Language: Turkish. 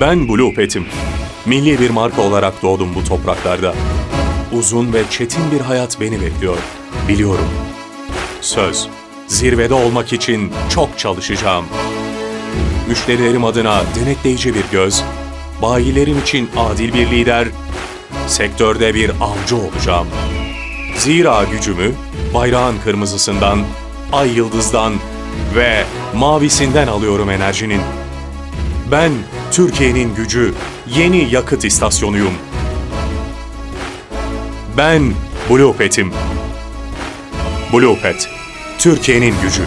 Ben Blue Pet'im. Milli bir marka olarak doğdum bu topraklarda. Uzun ve çetin bir hayat beni bekliyor. Biliyorum. Söz. Zirvede olmak için çok çalışacağım. Müşterilerim adına denetleyici bir göz, bayilerim için adil bir lider, sektörde bir avcı olacağım. Zira gücümü bayrağın kırmızısından, ay yıldızdan ve mavisinden alıyorum enerjinin. Ben Türkiye'nin gücü, yeni yakıt istasyonuyum. Ben Blue Pet'im. Türkiye'nin gücü.